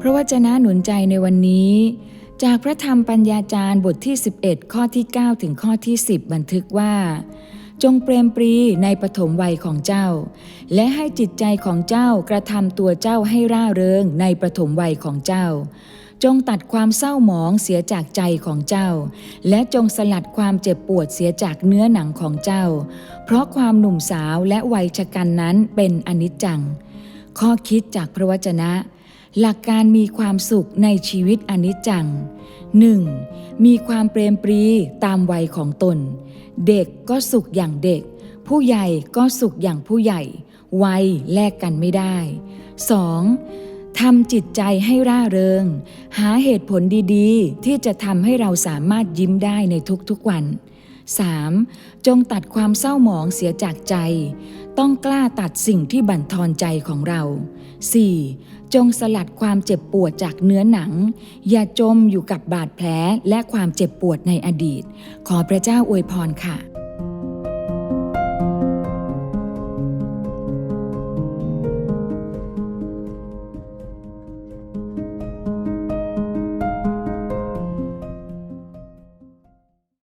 พระวจนะหนุนใจในวันนี้ จากพระธรรมปัญญาจารย์บทที่ 11 ข้อที่ 9 ถึงข้อที่ 10 บันทึกว่า จงเปรมปรีในปฐมวัยของเจ้า และให้จิตใจของเจ้ากระทำตัวเจ้าให้ร่าเริงในปฐมวัยของเจ้า จงตัดความเศร้าหมองเสียจากใจของเจ้า และจงสลัดความเจ็บปวดเสียจากเนื้อหนังของเจ้า เพราะความหนุ่มสาวและวัยชะกันนั้นเป็นอนิจจัง ข้อคิดจากพระวจนะ หลักการมีความสุขในชีวิตอนิจจัง 1. มีความเปรมปรีตามวัยของตน เด็กก็สุขอย่างเด็ก ผู้ใหญ่ก็สุขอย่างผู้ใหญ่ วัยแลกกันไม่ได้ 2. ทำจิตใจให้ร่าเริง หาเหตุผลดีๆ ที่จะทำให้เราสามารถยิ้มได้ในทุกๆวัน 3. จงตัดความเศร้าหมองเสียจากใจ ต้องกล้าตัดสิ่งที่บั่นทอนใจของเรา 4. จงสลัดความเจ็บปวดจากเนื้อหนัง อย่าจมอยู่กับบาดแผลและความเจ็บปวดในอดีต ขอพระเจ้าอวยพรค่ะ